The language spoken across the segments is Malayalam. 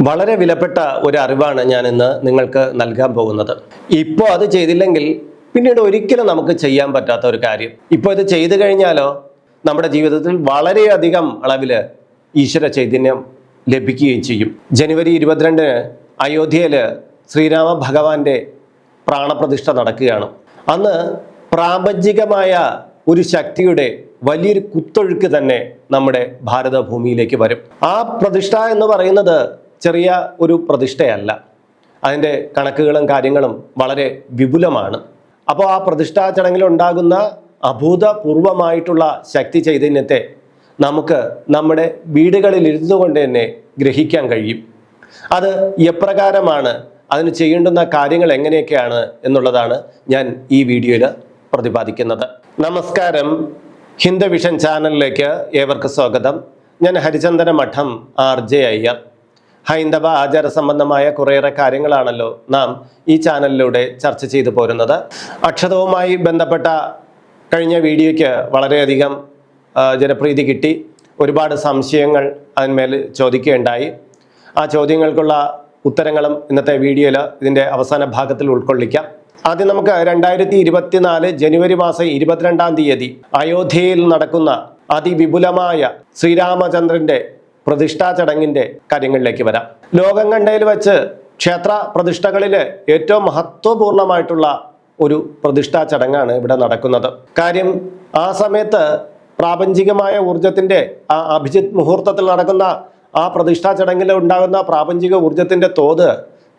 വളരെ വിലപ്പെട്ട ഒരു അറിവാണ് ഞാൻ ഇന്ന് നിങ്ങൾക്ക് നൽകാൻ പോകുന്നത്. ഇപ്പോൾ അത് ചെയ്തില്ലെങ്കിൽ പിന്നീട് ഒരിക്കലും നമുക്ക് ചെയ്യാൻ പറ്റാത്ത ഒരു കാര്യം. ഇപ്പോൾ ഇത് ചെയ്തു കഴിഞ്ഞാലോ നമ്മുടെ ജീവിതത്തിൽ വളരെയധികം അളവിൽ ഈശ്വര ചൈതന്യം ലഭിക്കുകയും ചെയ്യും. ജനുവരി ഇരുപത്തിരണ്ടിന് അയോധ്യയിൽ ശ്രീരാമ ഭഗവാന്റെ പ്രാണപ്രതിഷ്ഠ നടക്കുകയാണ്. അന്ന് പ്രാപഞ്ചികമായ ഒരു ശക്തിയുടെ വലിയൊരു കുത്തൊഴുക്ക് തന്നെ നമ്മുടെ ഭാരതഭൂമിയിലേക്ക് വരും. ആ പ്രതിഷ്ഠ എന്ന് പറയുന്നത് ചെറിയ ഒരു പ്രതിഷ്ഠയല്ല. അതിന്റെ കണക്കുകളും കാര്യങ്ങളും വളരെ വിപുലമാണ്. അപ്പോൾ ആ പ്രതിഷ്ഠാ ചടങ്ങിൽ ഉണ്ടാകുന്ന അഭൂതപൂർവമായിട്ടുള്ള ശക്തി ചൈതന്യത്തെ നമുക്ക് നമ്മുടെ വീടുകളിൽ ഇരുന്നു കൊണ്ട് തന്നെ ഗ്രഹിക്കാൻ കഴിയും. അത് എപ്രകാരമാണ്? അതിന് ചെയ്യേണ്ടുന്ന കാര്യങ്ങൾ എങ്ങനെയൊക്കെയാണ് എന്നുള്ളതാണ് ഞാൻ ഈ വീഡിയോയിൽ പ്രതിപാദിക്കുന്നത്. നമസ്കാരം. ഹിന്ദു വിഷൻ ചാനലിലേക്ക് ഏവർക്ക് സ്വാഗതം. ഞാൻ ഹരിചന്ദന മഠം ആർ ജെ അയ്യർ. ഹൈന്ദവ ആചാര സംബന്ധമായ കുറേയേറെ കാര്യങ്ങളാണല്ലോ നാം ഈ ചാനലിലൂടെ ചർച്ച ചെയ്തു പോരുന്നത്. അക്ഷതവുമായി ബന്ധപ്പെട്ട കഴിഞ്ഞ വീഡിയോയ്ക്ക് വളരെയധികം ജനപ്രീതി കിട്ടി. ഒരുപാട് സംശയങ്ങൾ അതിന്മേൽ ചോദിക്കുകയുണ്ടായി. ആ ചോദ്യങ്ങൾക്കുള്ള ഉത്തരങ്ങളും ഇന്നത്തെ വീഡിയോയിൽ ഇതിന്റെ അവസാന ഭാഗത്തിൽ ഉൾക്കൊള്ളിക്കാം. ആദ്യം നമുക്ക് രണ്ടായിരത്തി ഇരുപത്തിനാല് ജനുവരി മാസം ഇരുപത്തിരണ്ടാം തീയതി അയോധ്യയിൽ നടക്കുന്ന അതിവിപുലമായ ശ്രീരാമചന്ദ്രന്റെ പ്രതിഷ്ഠാ ചടങ്ങിന്റെ കാര്യങ്ങളിലേക്ക് വരാം. ലോകം കണ്ടയിൽ വെച്ച് ക്ഷേത്ര പ്രതിഷ്ഠകളിലെ ഏറ്റവും മഹത്വപൂർണമായിട്ടുള്ള ഒരു പ്രതിഷ്ഠാ ചടങ്ങാണ് ഇവിടെ നടക്കുന്നത്. കാര്യം ആ സമയത്ത് പ്രാപഞ്ചികമായ ഊർജത്തിന്റെ ആ അഭിജിത് മുഹൂർത്തത്തിൽ നടക്കുന്ന ആ പ്രതിഷ്ഠാ ചടങ്ങിൽ ഉണ്ടാകുന്ന പ്രാപഞ്ചിക ഊർജത്തിന്റെ തോത്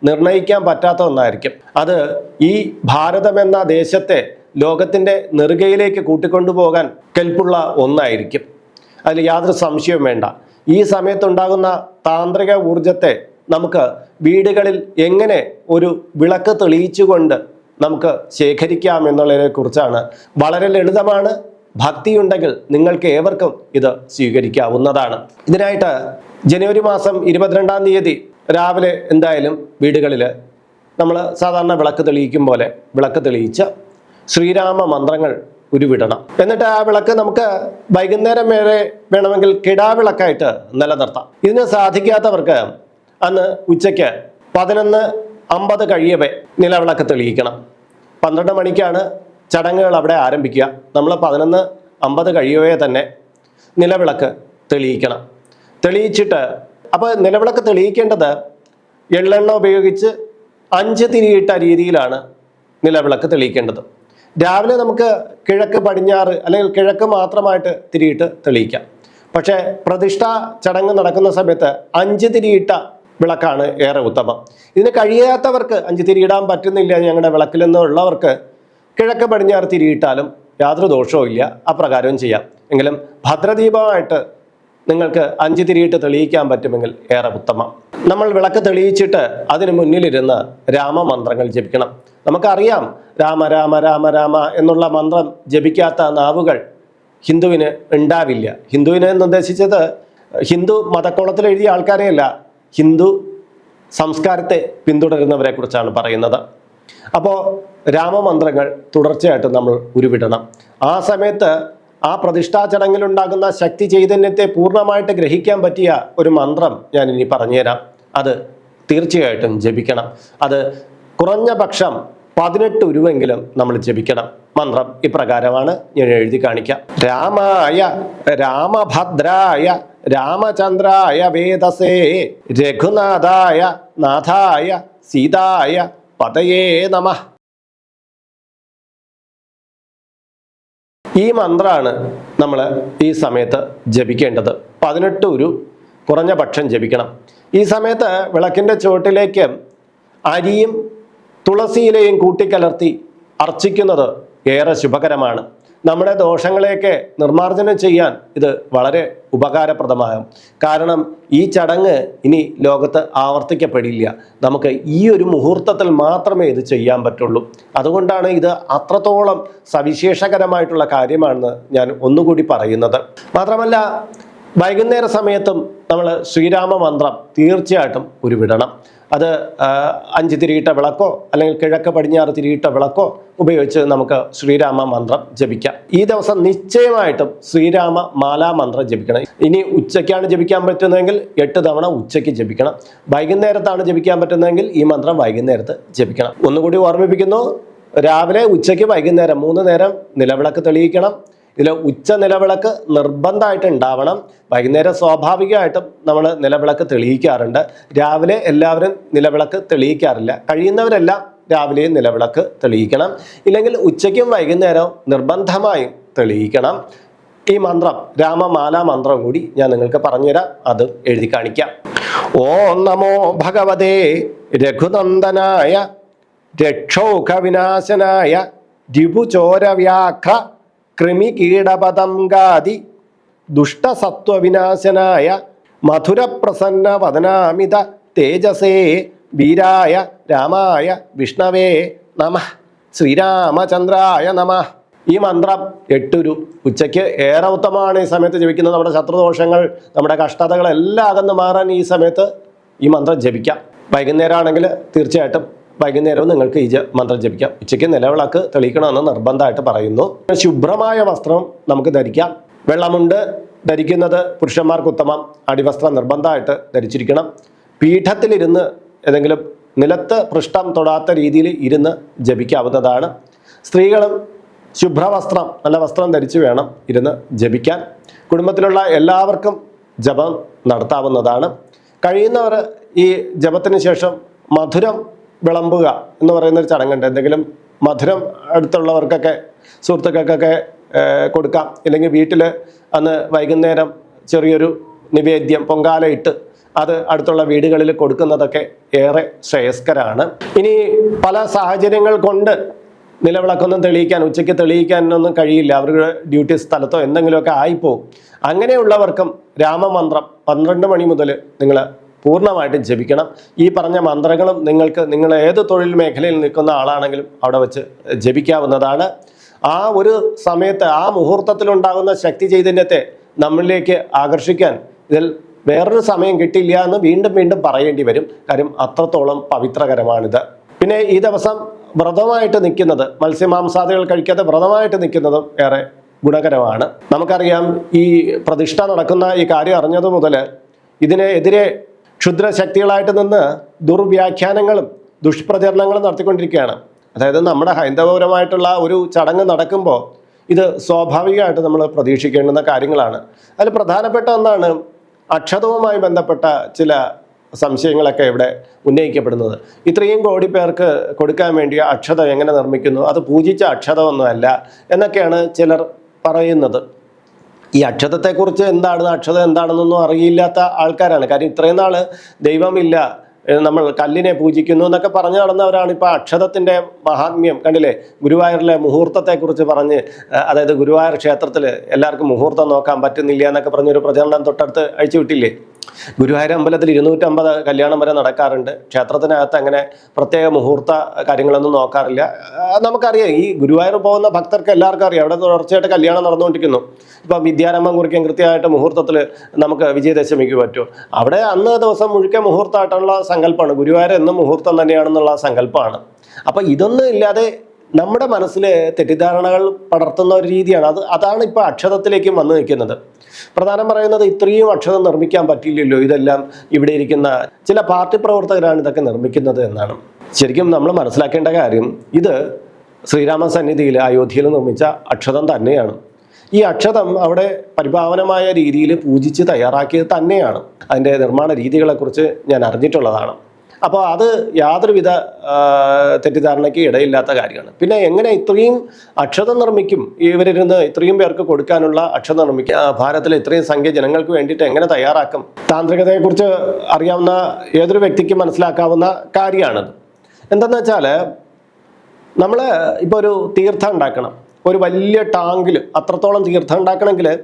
നിർണയിക്കാൻ പറ്റാത്ത ഒന്നായിരിക്കും. അത് ഈ ഭാരതം എന്ന ദേശത്തെ ലോകത്തിന്റെ നെറുകയിലേക്ക് കൂട്ടിക്കൊണ്ടുപോകാൻ കെൽപ്പുള്ള ഒന്നായിരിക്കും. അതിൽ യാതൊരു സംശയവും വേണ്ട. ഈ സമയത്തുണ്ടാകുന്ന താന്ത്രിക ഊർജത്തെ നമുക്ക് വീടുകളിൽ എങ്ങനെ ഒരു വിളക്ക് തെളിയിച്ചുകൊണ്ട് നമുക്ക് ശേഖരിക്കാം എന്നുള്ളതിനെ കുറിച്ചാണ് വളരെ ലളിതമാണ്. ഭക്തിയുണ്ടെങ്കിൽ നിങ്ങൾക്ക് ഏവർക്കും ഇത് സ്വീകരിക്കാവുന്നതാണ്. ഇതിനായിട്ട് ജനുവരി മാസം ഇരുപത്തിരണ്ടാം തീയതി രാവിലെ എന്തായാലും വീടുകളിൽ നമ്മൾ സാധാരണ വിളക്ക് തെളിയിക്കും പോലെ വിളക്ക് തെളിയിച്ച് ശ്രീരാമ മന്ത്രങ്ങൾ ഉരുവിടണം. എന്നിട്ട് ആ വിളക്ക് നമുക്ക് വൈകുന്നേരം വരെ വേണമെങ്കിൽ കിടാവിളക്കായിട്ട് നിലനിർത്താം. ഇതിന് സാധിക്കാത്തവർക്ക് അന്ന് ഉച്ചയ്ക്ക് പതിനൊന്ന് അമ്പത് കഴിയവേ നിലവിളക്ക് തെളിയിക്കണം. പന്ത്രണ്ട് മണിക്കാണ് ചടങ്ങുകൾ അവിടെ ആരംഭിക്കുക. നമ്മൾ പതിനൊന്ന് അമ്പത് കഴിയവേ തന്നെ നിലവിളക്ക് തെളിയിക്കണം. തെളിയിച്ചിട്ട് അപ്പോൾ നിലവിളക്ക് തെളിയിക്കേണ്ടത് എള്ളെണ്ണ ഉപയോഗിച്ച് അഞ്ച് തിരിയിട്ട രീതിയിലാണ് നിലവിളക്ക് തെളിയിക്കേണ്ടത്. രാവിലെ നമുക്ക് കിഴക്ക് പടിഞ്ഞാറ് അല്ലെങ്കിൽ കിഴക്ക് മാത്രമായിട്ട് തിരിയിട്ട് തെളിയിക്കാം. പക്ഷേ പ്രതിഷ്ഠ ചടങ്ങ് നടക്കുന്ന സമയത്ത് അഞ്ച് തിരിയിട്ട വിളക്കാണ് ഏറെ ഉത്തമം. ഇതിന് കഴിയാത്തവർക്ക് അഞ്ച് തിരിയിടാൻ പറ്റുന്നില്ല ഞങ്ങളുടെ വിളക്കിൽ നിന്നുള്ളവർക്ക് കിഴക്ക് പടിഞ്ഞാറ് തിരിയിട്ടാലും യാതൊരു ദോഷവും ഇല്ല. അപ്രകാരവും ചെയ്യാം. എങ്കിലും ഭദ്രദീപമായിട്ട് നിങ്ങൾക്ക് അഞ്ച് തിരിയിട്ട് തെളിയിക്കാൻ പറ്റുമെങ്കിൽ ഏറെ ഉത്തമം. നമ്മൾ വിളക്ക് തെളിയിച്ചിട്ട് അതിന് മുന്നിലിരുന്ന് രാമമന്ത്രങ്ങൾ ജപിക്കണം. നമുക്കറിയാം രാമ രാമ രാമ രാമ എന്നുള്ള മന്ത്രം ജപിക്കാത്ത നാവുകൾ ഹിന്ദുവിന് ഉണ്ടാവില്ല. ഹിന്ദുവിനെ നിർദ്ദേശിച്ചത് ഹിന്ദു മതക്കോളത്തിൽ എഴുതിയ ആൾക്കാരെയല്ല ഹിന്ദു സംസ്കാരത്തെ പിന്തുടരുന്നവരെ കുറിച്ചാണ് പറയുന്നത്. അപ്പോൾ രാമമന്ത്രങ്ങൾ തുടർച്ചയായിട്ട് നമ്മൾ ഉരുവിടണം. ആ സമയത്ത് ആ പ്രതിഷ്ഠാ ചടങ്ങിലുണ്ടാകുന്ന ശക്തി ചൈതന്യത്തെ പൂർണമായിട്ട് ഗ്രഹിക്കാൻ പറ്റിയ ഒരു മന്ത്രം ഞാൻ ഇനി പറഞ്ഞുതരാം. അത് തീർച്ചയായിട്ടും ജപിക്കണം. അത് കുറഞ്ഞ പക്ഷം പതിനെട്ട് ഉരുവെങ്കിലും നമ്മൾ ജപിക്കണം. മന്ത്രം ഇപ്രകാരമാണ്. ഞാൻ എഴുതി കാണിക്കാം. രാമായ രാമഭദ്രായ രാമചന്ദ്രായ വേദസേ രഘുനാഥായ നാഥായ സീതായ പതയേ നമ. ഈ മന്ത്രമാണ് നമ്മൾ ഈ സമയത്ത് ജപിക്കേണ്ടത്. പതിനെട്ട് ഉരു കുറഞ്ഞ പക്ഷം ജപിക്കണം. ഈ സമയത്ത് വിളക്കിന്റെ ചുവട്ടിലേക്ക് അരിയും തുളസിയിലയും കൂട്ടിക്കലർത്തി അർച്ചിക്കുന്നത് ഏറെ ശുഭകരമാണ്. നമ്മുടെ ദോഷങ്ങളെയൊക്കെ നിർമ്മാർജനം ചെയ്യാൻ ഇത് വളരെ ഉപകാരപ്രദമാകും. കാരണം ഈ ചടങ്ങ് ഇനി ലോകത്ത് ആവർത്തിക്കപ്പെടില്ല. നമുക്ക് ഈ ഒരു മുഹൂർത്തത്തിൽ മാത്രമേ ഇത് ചെയ്യാൻ പറ്റുള്ളൂ. അതുകൊണ്ടാണ് ഇത് അത്രത്തോളം സവിശേഷകരമായിട്ടുള്ള കാര്യമാണെന്ന് ഞാൻ ഒന്നുകൂടി പറയുന്നത്. മാത്രമല്ല വൈകുന്നേര സമയത്തും നമ്മൾ ശ്രീരാമ മന്ത്രം തീർച്ചയായിട്ടും ഉരുവിടണം. അത് അഞ്ച് തിരിയിട്ട വിളക്കോ അല്ലെങ്കിൽ കിഴക്ക് പടിഞ്ഞാറ് തിരിയിട്ട വിളക്കോ ഉപയോഗിച്ച് നമുക്ക് ശ്രീരാമ മന്ത്രം ജപിക്കാം. ഈ ദിവസം നിശ്ചയമായിട്ടും ശ്രീരാമ മാലാ മന്ത്രം ജപിക്കണം. ഇനി ഉച്ചയ്ക്കാണ് ജപിക്കാൻ പറ്റുന്നതെങ്കിൽ എട്ട് തവണ ഉച്ചയ്ക്ക് ജപിക്കണം. വൈകുന്നേരത്താണ് ജപിക്കാൻ പറ്റുന്നതെങ്കിൽ ഈ മന്ത്രം വൈകുന്നേരത്ത് ജപിക്കണം. ഒന്നുകൂടി ഓർമ്മിപ്പിക്കുന്നു രാവിലെ ഉച്ചയ്ക്ക് വൈകുന്നേരം മൂന്ന് നേരം നിലവിളക്ക് തെളിയിക്കണം. ഇതിൽ ഉച്ച നിലവിളക്ക് നിർബന്ധമായിട്ട് ഉണ്ടാവണം. വൈകുന്നേരം സ്വാഭാവികമായിട്ടും നമ്മൾ നിലവിളക്ക് തെളിയിക്കാറുണ്ട്. രാവിലെ എല്ലാവരും നിലവിളക്ക് തെളിയിക്കാറില്ല. കഴിയുന്നവരെല്ലാം രാവിലെയും നിലവിളക്ക് തെളിയിക്കണം. ഇല്ലെങ്കിൽ ഉച്ചയ്ക്കും വൈകുന്നേരവും നിർബന്ധമായും തെളിയിക്കണം. ഈ മന്ത്രം രാമമാല മന്ത്രം കൂടി ഞാൻ നിങ്ങൾക്ക് പറഞ്ഞുതരാം. അത് എഴുതി കാണിക്കാം. ഓ നമോ ഭഗവതേ രഘുനന്ദനായ രക്ഷോഖവിനാശനായ രിപുചോരവ്യാഘ്ര കൃമികീടപതംഗാദി ദുഷ്ടസത്വവിനാശനായ മധുരപ്രസന്ന വദനാമിത തേജസേ വീരായ രാമായ വിഷ്ണവേ നമ. ശ്രീരാമചന്ദ്രായ നമ. ഈ മന്ത്രം എട്ടുരു ഉച്ചയ്ക്ക് ഏറെ ഉത്തമമാണ് ഈ സമയത്ത് ജപിക്കുന്നത്. നമ്മുടെ ശത്രുദോഷങ്ങൾ നമ്മുടെ കഷ്ടതകളെല്ലാം അകന്ന് മാറാൻ ഈ സമയത്ത് ഈ മന്ത്രം ജപിക്കാം. വൈകുന്നേരം ആണെങ്കിൽ തീർച്ചയായിട്ടും വൈകുന്നേരവും നിങ്ങൾക്ക് ഈ മന്ത്രം ജപിക്കാം. ഉച്ചയ്ക്ക് നിലവിളക്ക് തെളിയിക്കണമെന്ന് നിർബന്ധമായിട്ട് പറയുന്നു. ശുഭ്രമായ വസ്ത്രം നമുക്ക് ധരിക്കാം. വെള്ളമുണ്ട് ധരിക്കുന്നത് പുരുഷന്മാർക്ക് ഉത്തമം. അടിവസ്ത്രം നിർബന്ധമായിട്ട് ധരിച്ചിരിക്കണം. പീഠത്തിലിരുന്ന് ഏതെങ്കിലും നിലത്ത് പൃഷ്ഠം തൊടാത്ത രീതിയിൽ ഇരുന്ന് ജപിക്കാവുന്നതാണ്. സ്ത്രീകളും ശുഭ്രവസ്ത്രം നല്ല വസ്ത്രം ധരിച്ച് വേണം ഇരുന്ന് ജപിക്കാൻ. കുടുംബത്തിലുള്ള എല്ലാവർക്കും ജപം നടത്താവുന്നതാണ്. കഴിയുന്നവർ ഈ ജപത്തിന് ശേഷം മധുരം വിളമ്പുക എന്ന് പറയുന്ന ഒരു ചടങ്ങുണ്ട്. എന്തെങ്കിലും മധുരം അടുത്തുള്ളവർക്കൊക്കെ സുഹൃത്തുക്കൾക്കൊക്കെ കൊടുക്കാം. ഇല്ലെങ്കിൽ വീട്ടിൽ അന്ന് വൈകുന്നേരം ചെറിയൊരു നിവേദ്യം പൊങ്കാല ഇട്ട് അത് അടുത്തുള്ള വീടുകളിൽ കൊടുക്കുന്നതൊക്കെ ഏറെ ശ്രേയസ്കരാണ്. ഇനി പല സാഹചര്യങ്ങൾ കൊണ്ട് നിലവിളക്കൊന്നും തെളിയിക്കാൻ ഉച്ചയ്ക്ക് തെളിയിക്കാനൊന്നും കഴിയില്ല. അവരുടെ ഡ്യൂട്ടി സ്ഥലത്തോ എന്തെങ്കിലുമൊക്കെ ആയിപ്പോവും. അങ്ങനെയുള്ളവർക്കും രാമമന്ത്രം പന്ത്രണ്ട് മണി മുതൽ നിങ്ങൾ പൂർണമായിട്ടും ജപിക്കണം. ഈ പറഞ്ഞ മന്ത്രങ്ങളും നിങ്ങൾക്ക് നിങ്ങൾ ഏത് തൊഴിൽ മേഖലയിൽ നിൽക്കുന്ന ആളാണെങ്കിലും അവിടെ വെച്ച് ജപിക്കാവുന്നതാണ്. ആ ഒരു സമയത്ത് ആ മുഹൂർത്തത്തിലുണ്ടാകുന്ന ശക്തി ചൈതന്യത്തെ നമ്മളിലേക്ക് ആകർഷിക്കാൻ ഇതിൽ വേറൊരു സമയം കിട്ടില്ല എന്ന് വീണ്ടും വീണ്ടും പറയേണ്ടി വരും. കാര്യം അത്രത്തോളം പവിത്രകരമാണിത്. പിന്നെ ഈ ദിവസം വ്രതമായിട്ട് നിൽക്കുന്നത് മത്സ്യമാംസാദികൾ കഴിക്കാതെ വ്രതമായിട്ട് നിൽക്കുന്നതും ഏറെ ഗുണകരമാണ്. നമുക്കറിയാം ഈ പ്രതിഷ്ഠ നടക്കുന്ന ഈ കാര്യം അറിഞ്ഞതു മുതൽ ഇതിനെതിരെ ക്ഷുദ്രശക്തികളായിട്ട് നിന്ന് ദുർവ്യാഖ്യാനങ്ങളും ദുഷ്പ്രചരണങ്ങളും നടത്തിക്കൊണ്ടിരിക്കുകയാണ്. അതായത് നമ്മുടെ ഹൈന്ദവപരമായിട്ടുള്ള ഒരു ചടങ്ങ് നടക്കുമ്പോൾ ഇത് സ്വാഭാവികമായിട്ട് നമ്മൾ പ്രതീക്ഷിക്കേണ്ടുന്ന കാര്യങ്ങളാണ്. അതിൽ പ്രധാനപ്പെട്ട ഒന്നാണ് അക്ഷതവുമായി ബന്ധപ്പെട്ട ചില സംശയങ്ങളൊക്കെ ഇവിടെ ഉന്നയിക്കപ്പെടുന്നത്. ഇത്രയും കോടി പേർക്ക് കൊടുക്കാൻ വേണ്ടി അക്ഷതം എങ്ങനെ നിർമ്മിക്കുന്നു? അത് പൂജിച്ച അക്ഷതമൊന്നുമല്ല എന്നൊക്കെയാണ് ചിലർ പറയുന്നത്. ഈ അക്ഷതത്തെക്കുറിച്ച് എന്താണ് അക്ഷത എന്താണെന്നൊന്നും അറിയില്ലാത്ത ആൾക്കാരാണ്. കാര്യം ഇത്രയും നാൾ ദൈവമില്ല. നമ്മൾ കല്ലിനെ പൂജിക്കുന്നു എന്നൊക്കെ പറഞ്ഞു നടന്നവരാണ് ഇപ്പോൾ അക്ഷതത്തിന്റെ മഹാത്മ്യം. കണ്ടില്ലേ? ഗുരുവായൂരിലെ മുഹൂർത്തത്തെക്കുറിച്ച് പറഞ്ഞ് അതായത് ഗുരുവായൂർ ക്ഷേത്രത്തിൽ എല്ലാവർക്കും മുഹൂർത്തം നോക്കാൻ പറ്റുന്നില്ല എന്നൊക്കെ പറഞ്ഞൊരു പ്രചരണം തൊട്ടടുത്ത് അഴിച്ചു വിട്ടില്ലേ? ഗുരുവായൂർ അമ്പലത്തിൽ ഇരുന്നൂറ്റമ്പത് കല്യാണം വരെ നടക്കാറുണ്ട്. ക്ഷേത്രത്തിനകത്ത് അങ്ങനെ പ്രത്യേക മുഹൂർത്ത കാര്യങ്ങളൊന്നും നോക്കാറില്ല. നമുക്കറിയാം ഈ ഗുരുവായൂർ പോകുന്ന ഭക്തർക്ക് എല്ലാവർക്കും അറിയാം. അവിടെ തുടർച്ചയായിട്ട് കല്യാണം നടന്നുകൊണ്ടിരിക്കുന്നു. ഇപ്പം വിദ്യാരംഭം കുറിക്കാൻ കൃത്യമായിട്ട് മുഹൂർത്തത്തിൽ നമുക്ക് വിജയദശമിക്ക് പറ്റും അവിടെ അന്ന് ദിവസം മുഴുക്കെ മുഹൂർത്തമായിട്ടുള്ള സങ്കല്പമാണ്. ഗുരുവായൂർ എന്ന മുഹൂർത്തം തന്നെയാണെന്നുള്ള സങ്കല്പമാണ്. അപ്പം ഇതൊന്നും ഇല്ലാതെ നമ്മുടെ മനസ്സിൽ തെറ്റിദ്ധാരണകൾ പടർത്തുന്ന ഒരു രീതിയാണ്. അത് അതാണ് ഇപ്പോൾ അക്ഷതത്തിലേക്കും വന്നു നിൽക്കുന്നത്. പ്രധാനം പറയുന്നത് ഇത്രയും അക്ഷതം നിർമ്മിക്കാൻ പറ്റില്ലല്ലോ. ഇതെല്ലാം ഇവിടെ ഇരിക്കുന്ന ചില പാർട്ടി പ്രവർത്തകരാണ് ഇതൊക്കെ നിർമ്മിക്കുന്നത് എന്നാണ്. ശരിക്കും നമ്മൾ മനസ്സിലാക്കേണ്ട കാര്യം ഇത് ശ്രീരാമ സന്നിധിയിൽ അയോധ്യയിൽ നിർമ്മിച്ച അക്ഷതം തന്നെയാണ്. ഈ അക്ഷതം അവിടെ പരിഭാവനമായ രീതിയിൽ പൂജിച്ച് തയ്യാറാക്കിയത് തന്നെയാണ്. അതിന്റെ നിർമ്മാണ രീതികളെക്കുറിച്ച് ഞാൻ അറിഞ്ഞിട്ടുള്ളതാണ്. അപ്പോൾ അത് യാതൊരുവിധ തെറ്റിദ്ധാരണയ്ക്ക് ഇടയില്ലാത്ത കാര്യമാണ്. പിന്നെ എങ്ങനെ ഇത്രയും അക്ഷതം നിർമ്മിക്കും? ഇവരിരുന്ന് ഇത്രയും പേർക്ക് കൊടുക്കാനുള്ള അക്ഷതം നിർമ്മിക്കുക ഭാരതത്തിലെ ഇത്രയും സംഖ്യ ജനങ്ങൾക്ക് വേണ്ടിയിട്ട് എങ്ങനെ തയ്യാറാക്കും? താന്ത്രികതയെക്കുറിച്ച് അറിയാവുന്ന ഏതൊരു വ്യക്തിക്കും മനസ്സിലാക്കാവുന്ന കാര്യമാണത്. എന്തെന്ന് വെച്ചാൽ നമ്മൾ ഇപ്പോൾ ഒരു തീർത്ഥം ഉണ്ടാക്കണം. ഒരു വലിയ ടാങ്കിൽ അത്രത്തോളം തീർത്ഥം ഉണ്ടാക്കണമെങ്കിൽ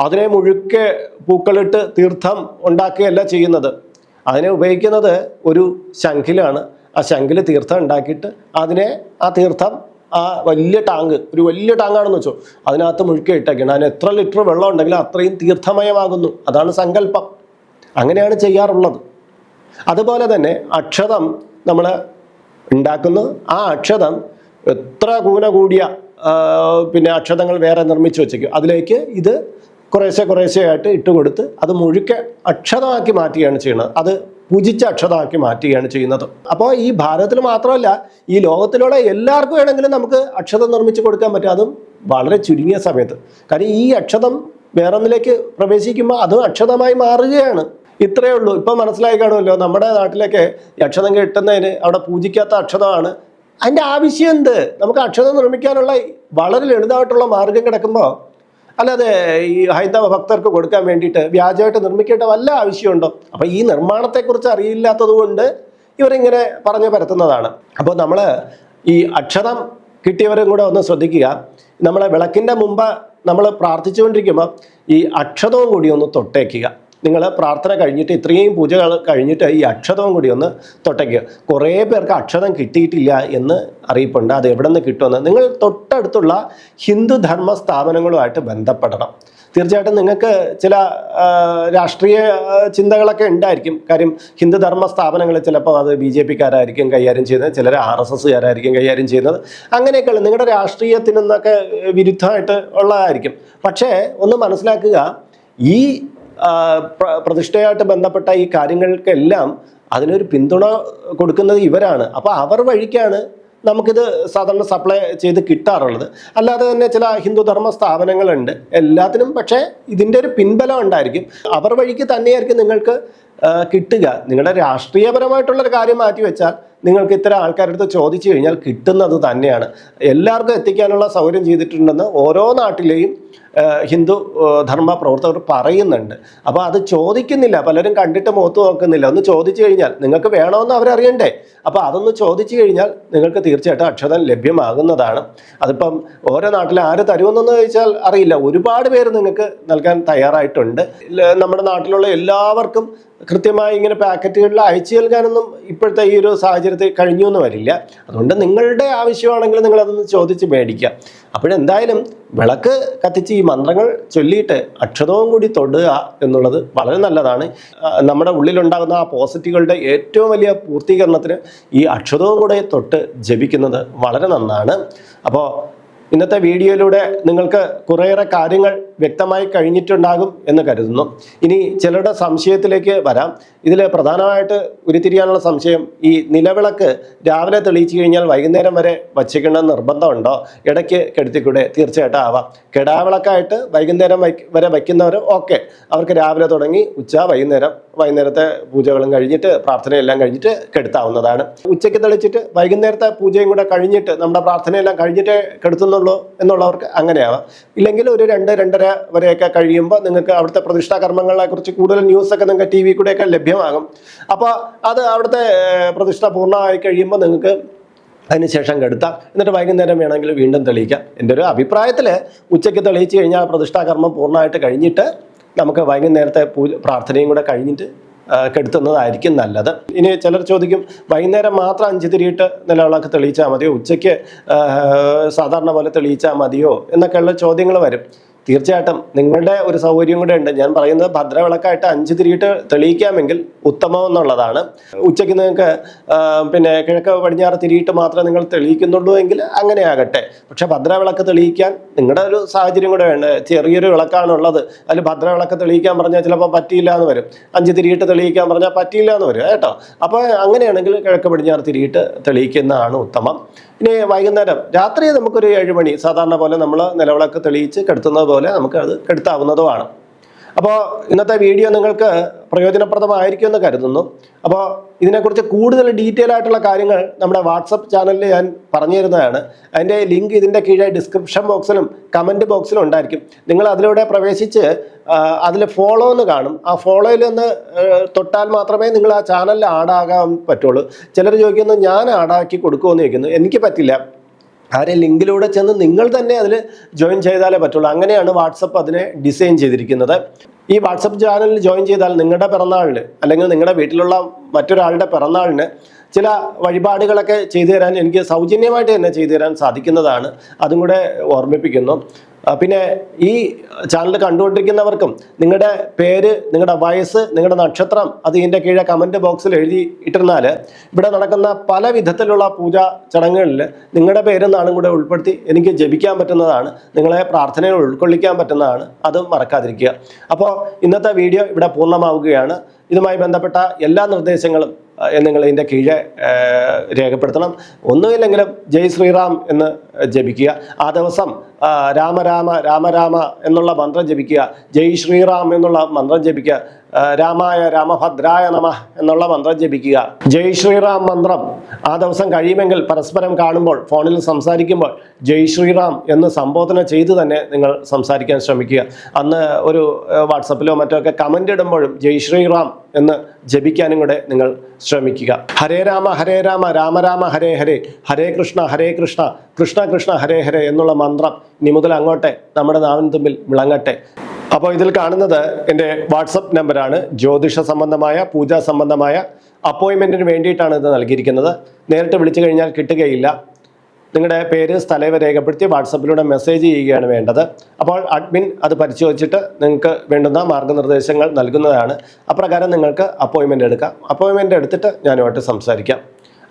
അതിനെ മുഴുക്കെ പൂക്കളിട്ട് തീർത്ഥം ഉണ്ടാക്കുകയല്ല ചെയ്യുന്നത്. അതിനെ ഉപയോഗിക്കുന്നത് ഒരു ശംഖിലാണ്. ആ ശംഖിൽ തീർത്ഥം ഉണ്ടാക്കിയിട്ട് അതിനെ ആ തീർത്ഥം ആ വലിയ ടാങ്ക് ഒരു വലിയ ടാങ്കാണെന്ന് വെച്ചോ അതിനകത്ത് മുഴുക്കി ഇട്ടേക്കണം. അതിന് എത്ര ലിറ്റർ വെള്ളം ഉണ്ടെങ്കിലും അത്രയും തീർത്ഥമയമാകുന്നു. അതാണ് സങ്കല്പം. അങ്ങനെയാണ് ചെയ്യാറുള്ളത്. അതുപോലെ തന്നെ അക്ഷതം നമ്മൾ ഉണ്ടാക്കുന്നു. ആ അക്ഷതം എത്ര കൂന കൂടിയ പിന്നെ അക്ഷതങ്ങൾ വേറെ നിർമ്മിച്ചു വെച്ചേക്കും. അതിലേക്ക് ഇത് കുറേശ്ശെ കുറേശ്ശെ ആയിട്ട് ഇട്ട് കൊടുത്ത് അത് മുഴുക്കെ അക്ഷതമാക്കി മാറ്റുകയാണ് ചെയ്യുന്നത്. അത് പൂജിച്ച അക്ഷതമാക്കി മാറ്റുകയാണ് ചെയ്യുന്നത്. അപ്പോൾ ഈ ഭാരതത്തിൽ മാത്രമല്ല ഈ ലോകത്തിലുള്ള എല്ലാവർക്കും വേണമെങ്കിലും നമുക്ക് അക്ഷതം നിർമ്മിച്ച് കൊടുക്കാൻ പറ്റും. അതും വളരെ ചുരുങ്ങിയ സമയത്ത്. കാര്യം ഈ അക്ഷതം വേറൊന്നിലേക്ക് പ്രവേശിക്കുമ്പോൾ അതും അക്ഷതമായി മാറുകയാണ്. ഇത്രയേ ഉള്ളൂ. ഇപ്പം മനസ്സിലായി കാണുമല്ലോ നമ്മുടെ നാട്ടിലൊക്കെ അക്ഷതം കിട്ടുന്നതിന് അവിടെ പൂജിക്കാത്ത അക്ഷതമാണ് അതിന്റെ ആവശ്യം എന്ത്? നമുക്ക് അക്ഷരം നിർമ്മിക്കാനുള്ള വളരെ ലളിതമായിട്ടുള്ള മാർഗം കിടക്കുമ്പോൾ അല്ലാതെ ഈ ഹൈന്ദവ ഭക്തർക്ക് കൊടുക്കാൻ വേണ്ടിയിട്ട് വ്യാജമായിട്ട് നിർമ്മിക്കേണ്ട വല്ല ആവശ്യമുണ്ടോ? അപ്പോൾ ഈ നിർമ്മാണത്തെക്കുറിച്ച് അറിയില്ലാത്തത് കൊണ്ട് ഇവരിങ്ങനെ പറഞ്ഞു പരത്തുന്നതാണ്. അപ്പോൾ നമ്മൾ ഈ അക്ഷരം കിട്ടിയവരും കൂടെ ഒന്ന് ശ്രദ്ധിക്കുക. നമ്മളെ വിളക്കിന്റെ മുമ്പ് നമ്മൾ പ്രാർത്ഥിച്ചുകൊണ്ടിരിക്കുമ്പോൾ ഈ അക്ഷതവും കൂടി ഒന്ന് തൊട്ടേക്കുക. നിങ്ങൾ പ്രാർത്ഥന കഴിഞ്ഞിട്ട് ഇത്രയും പൂജകൾ കഴിഞ്ഞിട്ട് ഈ അക്ഷതവും കൂടി ഒന്ന് തൊട്ടയ്ക്കുക കുറേ പേർക്ക് അക്ഷതം കിട്ടിയിട്ടില്ല എന്ന് അറിയിപ്പുണ്ട്. അത് എവിടെ നിന്ന് കിട്ടുമെന്ന് നിങ്ങൾ തൊട്ടടുത്തുള്ള ഹിന്ദു ധർമ്മ സ്ഥാപനങ്ങളുമായിട്ട് ബന്ധപ്പെടണം. തീർച്ചയായിട്ടും നിങ്ങൾക്ക് ചില രാഷ്ട്രീയ ചിന്തകളൊക്കെ ഉണ്ടായിരിക്കും. കാര്യം ഹിന്ദു ധർമ്മ സ്ഥാപനങ്ങൾ ചിലപ്പോൾ അത് ബി ജെ പിക്കാരായിരിക്കും കൈകാര്യം ചെയ്യുന്നത്. ചിലർ ആർ എസ് എസ്സുകാരായിരിക്കും കൈകാര്യം ചെയ്യുന്നത്. അങ്ങനെയൊക്കെയുള്ള നിങ്ങളുടെ രാഷ്ട്രീയത്തിൽ നിന്നൊക്കെ വിരുദ്ധമായിട്ട് ഉള്ളതായിരിക്കും. പക്ഷേ ഒന്ന് മനസ്സിലാക്കുക ഈ പ്രതിഷ്ഠയായിട്ട് ബന്ധപ്പെട്ട ഈ കാര്യങ്ങൾക്കെല്ലാം അതിനൊരു പിന്തുണ കൊടുക്കുന്നത് ഇവരാണ്. അപ്പോൾ അവർ വഴിക്കാണ് നമുക്കിത് സാധാരണ സപ്ലൈ ചെയ്ത് കിട്ടാറുള്ളത്. അല്ലാതെ തന്നെ ചില ഹിന്ദുധർമ്മ സ്ഥാപനങ്ങളുണ്ട് എല്ലാത്തിനും പക്ഷേ ഇതിന്റെ ഒരു പിൻബലം ഉണ്ടായിരിക്കും. അവർ വഴിക്ക് തന്നെയായിരിക്കും നിങ്ങൾക്ക് കിട്ടുക. നിങ്ങളുടെ രാഷ്ട്രീയപരമായിട്ടുള്ളൊരു കാര്യം മാറ്റി വെച്ചാൽ നിങ്ങൾക്ക് ഇത്തരം ആൾക്കാരുടെ അടുത്ത് ചോദിച്ചു കഴിഞ്ഞാൽ കിട്ടുന്നത് തന്നെയാണ്. എല്ലാവർക്കും എത്തിക്കാനുള്ള സൗകര്യം ചെയ്തിട്ടുണ്ടെന്ന് ഓരോ നാട്ടിലെയും ഹിന്ദു ധർമ്മ പ്രവർത്തകർ പറയുന്നുണ്ട്. അപ്പോൾ അത് ചോദിക്കുന്നില്ല. പലരും കണ്ടിട്ട് മുഖത്ത് നോക്കുന്നില്ല. ഒന്ന് ചോദിച്ചു കഴിഞ്ഞാൽ നിങ്ങൾക്ക് വേണമെന്ന് അവരറിയണ്ടേ? അപ്പോൾ അതൊന്ന് ചോദിച്ചു കഴിഞ്ഞാൽ നിങ്ങൾക്ക് തീർച്ചയായിട്ടും അക്ഷതം ലഭ്യമാകുന്നതാണ്. അതിപ്പം ഓരോ നാട്ടിൽ ആര് തരുമെന്നൊന്ന് ചോദിച്ചാൽ അറിയില്ല. ഒരുപാട് പേര് നിങ്ങൾക്ക് നൽകാൻ തയ്യാറായിട്ടുണ്ട്. നമ്മുടെ നാട്ടിലുള്ള എല്ലാവർക്കും കൃത്യമായി ഇങ്ങനെ പാക്കറ്റുകളിൽ അയച്ചു നൽകാനൊന്നും ഇപ്പോഴത്തെ ഈ ഒരു സാഹചര്യത്തിൽ കഴിഞ്ഞു എന്ന് വരില്ല. അതുകൊണ്ട് നിങ്ങളുടെ ആവശ്യമാണെങ്കിൽ നിങ്ങൾ അതൊന്ന് ചോദിച്ച് മേടിക്കുക. അപ്പോഴെന്തായാലും വിളക്ക് കത്തിച്ച് ഈ മന്ത്രങ്ങൾ ചൊല്ലിയിട്ട് അക്ഷതവും കൂടി തൊടുക എന്നുള്ളത് വളരെ നല്ലതാണ്. നമ്മുടെ ഉള്ളിലുണ്ടാകുന്ന ആ പോസിറ്റീവുകളുടെ ഏറ്റവും വലിയ പൂർത്തീകരണത്തിന് ഈ അക്ഷതവും കൂടെ തൊട്ട് ജപിക്കുന്നത് വളരെ നന്നാണ്. അപ്പോൾ ഇന്നത്തെ വീഡിയോയിലൂടെ നിങ്ങൾക്ക് കുറേയേറെ കാര്യങ്ങൾ വ്യക്തമായി കഴിഞ്ഞിട്ടുണ്ടാകും എന്ന് കരുതുന്നു. ഇനി ചിലരുടെ സംശയത്തിലേക്ക് വരാം. ഇതിൽ പ്രധാനമായിട്ട് ഉരുത്തിരിയാനുള്ള സംശയം ഈ നിലവിളക്ക് രാവിലെ തെളിയിച്ചു കഴിഞ്ഞാൽ വൈകുന്നേരം വരെ വച്ചിക്കേണ്ട നിർബന്ധമുണ്ടോ? ഇടയ്ക്ക് കെടുത്തിക്കൂടെ? തീർച്ചയായിട്ടും ആവാം. കെടാവിളക്കായിട്ട് വൈകുന്നേരം വരെ വയ്ക്കുന്നവർ ഓക്കെ. അവർക്ക് രാവിലെ തുടങ്ങി ഉച്ച വൈകുന്നേരം വൈകുന്നേരത്തെ പൂജകളും കഴിഞ്ഞിട്ട് പ്രാർത്ഥനയെല്ലാം കഴിഞ്ഞിട്ട് കെടുത്താവുന്നതാണ്. ഉച്ചയ്ക്ക് തെളിച്ചിട്ട് വൈകുന്നേരത്തെ പൂജയും കൂടെ കഴിഞ്ഞിട്ട് നമ്മുടെ പ്രാർത്ഥനയെല്ലാം കഴിഞ്ഞിട്ടേ കെടുത്തുന്നുള്ളൂ എന്നുള്ളവർക്ക് അങ്ങനെയാവാം. ഇല്ലെങ്കിൽ ഒരു രണ്ട് രണ്ടര വരെയൊക്കെ കഴിയുമ്പോൾ നിങ്ങൾക്ക് അവിടുത്തെ പ്രതിഷ്ഠാ കർമ്മങ്ങളെക്കുറിച്ച് കൂടുതൽ ന്യൂസൊക്കെ നിങ്ങൾക്ക് ടി വി കൂടെയൊക്കെ ലഭ്യമാകും അപ്പോൾ അത് അവിടുത്തെ പ്രതിഷ്ഠ പൂർണമായി കഴിയുമ്പോൾ നിങ്ങൾക്ക് അതിനുശേഷം കെടുത്താം. എന്നിട്ട് വൈകുന്നേരം വേണമെങ്കിൽ വീണ്ടും തെളിയിക്കാം. എന്റെ ഒരു അഭിപ്രായത്തിൽ ഉച്ചയ്ക്ക് തെളിയിച്ച് കഴിഞ്ഞാൽ പ്രതിഷ്ഠാകർമ്മം പൂർണമായിട്ട് കഴിഞ്ഞിട്ട് നമുക്ക് വൈകുന്നേരത്തെ പൂജ പ്രാർത്ഥനയും കൂടെ കഴിഞ്ഞിട്ട് കെടുത്തുന്നതായിരിക്കും നല്ലത്. ഇനി ചിലർ ചോദിക്കും വൈകുന്നേരം മാത്രം അഞ്ച് തിരിയിട്ട് നിലവിളക്ക് തെളിയിച്ചാൽ മതിയോ? ഉച്ചയ്ക്ക് സാധാരണ പോലെ തെളിയിച്ചാൽ മതിയോ? എന്നൊക്കെയുള്ള ചോദ്യങ്ങൾ വരും. തീർച്ചയായിട്ടും നിങ്ങളുടെ ഒരു സൗകര്യം കൂടെ ഉണ്ട്. ഞാൻ പറയുന്നത് ഭദ്രവിളക്കായിട്ട് അഞ്ച് തിരിയിട്ട് തെളിയിക്കാമെങ്കിൽ ഉത്തമം എന്നുള്ളതാണ് ഉച്ചയ്ക്ക് നിങ്ങൾക്ക് പിന്നെ കിഴക്ക് പടിഞ്ഞാറ് തിരിയിട്ട് മാത്രമേ നിങ്ങൾ തെളിയിക്കുന്നുള്ളൂ എങ്കിൽ അങ്ങനെ ആകട്ടെ പക്ഷെ ഭദ്രവിളക്ക് തെളിയിക്കാൻ നിങ്ങളുടെ ഒരു സാഹചര്യം കൂടെ വേണ്ട? ചെറിയൊരു വിളക്കാണുള്ളത്. അതിൽ ഭദ്രവിളക്ക് തെളിയിക്കാൻ പറഞ്ഞാൽ ചിലപ്പോൾ പറ്റിയില്ല എന്ന് വരും. അഞ്ച് തിരിയിട്ട് തെളിയിക്കാൻ പറഞ്ഞാൽ പറ്റിയില്ല എന്ന് വരും കേട്ടോ? അപ്പോൾ അങ്ങനെയാണെങ്കിൽ കിഴക്ക് പടിഞ്ഞാറ് തിരിയിട്ട് തെളിയിക്കുന്നതാണ് ഉത്തമം. ഇനി വൈകുന്നേരം രാത്രി നമുക്കൊരു ഏഴ് മണി സാധാരണ പോലെ നമ്മൾ നിലവിളക്ക് തെളിയിച്ച് കെടുത്തുന്നത് പോലെ നമുക്ക് അത് കെടുത്താവുന്നതുമാണ്. അപ്പോൾ ഇന്നത്തെ വീഡിയോ നിങ്ങൾക്ക് പ്രയോജനപ്രദമായിരിക്കും എന്ന് കരുതുന്നു. അപ്പോൾ ഇതിനെക്കുറിച്ച് കൂടുതൽ ഡീറ്റെയിൽ ആയിട്ടുള്ള കാര്യങ്ങൾ നമ്മുടെ വാട്സപ്പ് ചാനലിൽ ഞാൻ പറഞ്ഞു തരുന്നതാണ്. അതിന്റെ ലിങ്ക് ഇതിന്റെ കീഴെ ഡിസ്ക്രിപ്ഷൻ ബോക്സിലും കമന്റ് ബോക്സിലും ഉണ്ടായിരിക്കും. നിങ്ങൾ അതിലൂടെ പ്രവേശിച്ച് അതിൽ ഫോളോ എന്ന് കാണും. ആ ഫോളോയിൽ ഒന്ന് തൊട്ടാൽ മാത്രമേ നിങ്ങൾ ആ ചാനലിൽ ആഡാകാൻ പറ്റുള്ളൂ. ചിലർ ചോദിക്കുന്നു ഞാൻ ആഡാക്കി കൊടുക്കുമെന്ന് ചോദിക്കുന്നു. എനിക്ക് പറ്റില്ല. ആരെ ലിങ്കിലൂടെ ചെന്ന് നിങ്ങൾ തന്നെ അതിൽ ജോയിൻ ചെയ്താലേ പറ്റുള്ളൂ. അങ്ങനെയാണ് വാട്സപ്പ് അതിനെ ഡിസൈൻ ചെയ്തിരിക്കുന്നത്. ഈ വാട്സപ്പ് ചാനലിൽ ജോയിൻ ചെയ്താൽ നിങ്ങളുടെ പിറന്നാളിന് അല്ലെങ്കിൽ നിങ്ങളുടെ വീട്ടിലുള്ള മറ്റൊരാളുടെ പിറന്നാളിന് ചില വഴിപാടുകളൊക്കെ ചെയ്തു തരാൻ എനിക്ക് സൗജന്യമായിട്ട് തന്നെ ചെയ്തു തരാൻ സാധിക്കുന്നതാണ്. അതും കൂടെ ഓർമ്മിപ്പിക്കുന്നു. പിന്നെ ഈ ചാനൽ കണ്ടുകൊണ്ടിരിക്കുന്നവർക്കും നിങ്ങളുടെ പേര് നിങ്ങളുടെ വയസ്സ് നിങ്ങളുടെ നക്ഷത്രം അത് ഇതിന്റെ കീഴെ കമന്റ് ബോക്സിൽ എഴുതി ഇട്ടിരുന്നാൽ ഇവിടെ നടക്കുന്ന പല വിധത്തിലുള്ള പൂജാ ചടങ്ങുകളിൽ നിങ്ങളുടെ പേരും നാളും കൂടെ ഉൾപ്പെടുത്തി എനിക്ക് ജപിക്കാൻ പറ്റുന്നതാണ് നിങ്ങളെ പ്രാർത്ഥനയിൽ ഉൾക്കൊള്ളിക്കാൻ പറ്റുന്നതാണ് അത് മറക്കാതിരിക്കുക. അപ്പോൾ ഇന്നത്തെ വീഡിയോ ഇവിടെ പൂർണമാവുകയാണ്. ഇതുമായി ബന്ധപ്പെട്ട എല്ലാ നിർദ്ദേശങ്ങളും നിങ്ങൾ ഇതിന്റെ കീഴെ രേഖപ്പെടുത്തണം. ഒന്നുമില്ലെങ്കിലും ജയ് ശ്രീറാം എന്ന് ജപിക്കുക. ആ ദിവസം രാമരാമ രാമ രാമ രാമ എന്നുള്ള മന്ത്രം ജപിക്കുക. ജയ് ശ്രീറാം എന്നുള്ള മന്ത്രം ജപിക്കുക. രാമായ രാമഭദ്രായ നമ എന്നുള്ള മന്ത്രം ജപിക്കുക. ജയ് ശ്രീറാം മന്ത്രം. ആ ദിവസം കഴിയുമെങ്കിൽ പരസ്പരം കാണുമ്പോൾ ഫോണിൽ സംസാരിക്കുമ്പോൾ ജയ് ശ്രീറാം എന്ന് സംബോധന ചെയ്ത് തന്നെ നിങ്ങൾ സംസാരിക്കാൻ ശ്രമിക്കുക. അന്ന് ഒരു വാട്സപ്പിലോ മറ്റോ ഒക്കെ കമന്റ് ഇടുമ്പോഴും ജയ് ശ്രീറാം എന്ന് ജപിക്കാനും കൂടെ നിങ്ങൾ ശ്രമിക്കുക. ഹരേ രാമ ഹരേ രാമ രാമ രാമ ഹരേ ഹരേ. ഹരേ കൃഷ്ണ ഹരേ കൃഷ്ണ. കൃഷ്ണ കൃഷ്ണ ഹരേ ഹരേ എന്നുള്ള മന്ത്രം ഇനി മുതൽ അങ്ങോട്ടെ നമ്മുടെ നാവിൻ തുമ്പിൽ വിളങ്ങട്ടെ. അപ്പോൾ ഇതിൽ കാണുന്നത് എന്റെ വാട്സപ്പ് നമ്പറാണ്. ജ്യോതിഷ സംബന്ധമായ പൂജാ സംബന്ധമായ അപ്പോയിൻമെന്റിന് വേണ്ടിയിട്ടാണ് ഇത് നൽകിയിരിക്കുന്നത്. നേരിട്ട് വിളിച്ചു കഴിഞ്ഞാൽ കിട്ടുകയില്ല. നിങ്ങളുടെ പേര് സ്ഥലവ് രേഖപ്പെടുത്തി വാട്സപ്പിലൂടെ മെസ്സേജ് ചെയ്യുകയാണ് വേണ്ടത്. അപ്പോൾ അഡ്മിൻ അത് പരിശോധിച്ചിട്ട് നിങ്ങൾക്ക് വേണ്ടുന്ന മാർഗനിർദ്ദേശങ്ങൾ നൽകുന്നതാണ്. അപ്രകാരം നിങ്ങൾക്ക് അപ്പോയിൻമെന്റ് എടുക്കാം. അപ്പോയിൻമെന്റ് എടുത്തിട്ട് ഞാനുമായിട്ട് സംസാരിക്കാം.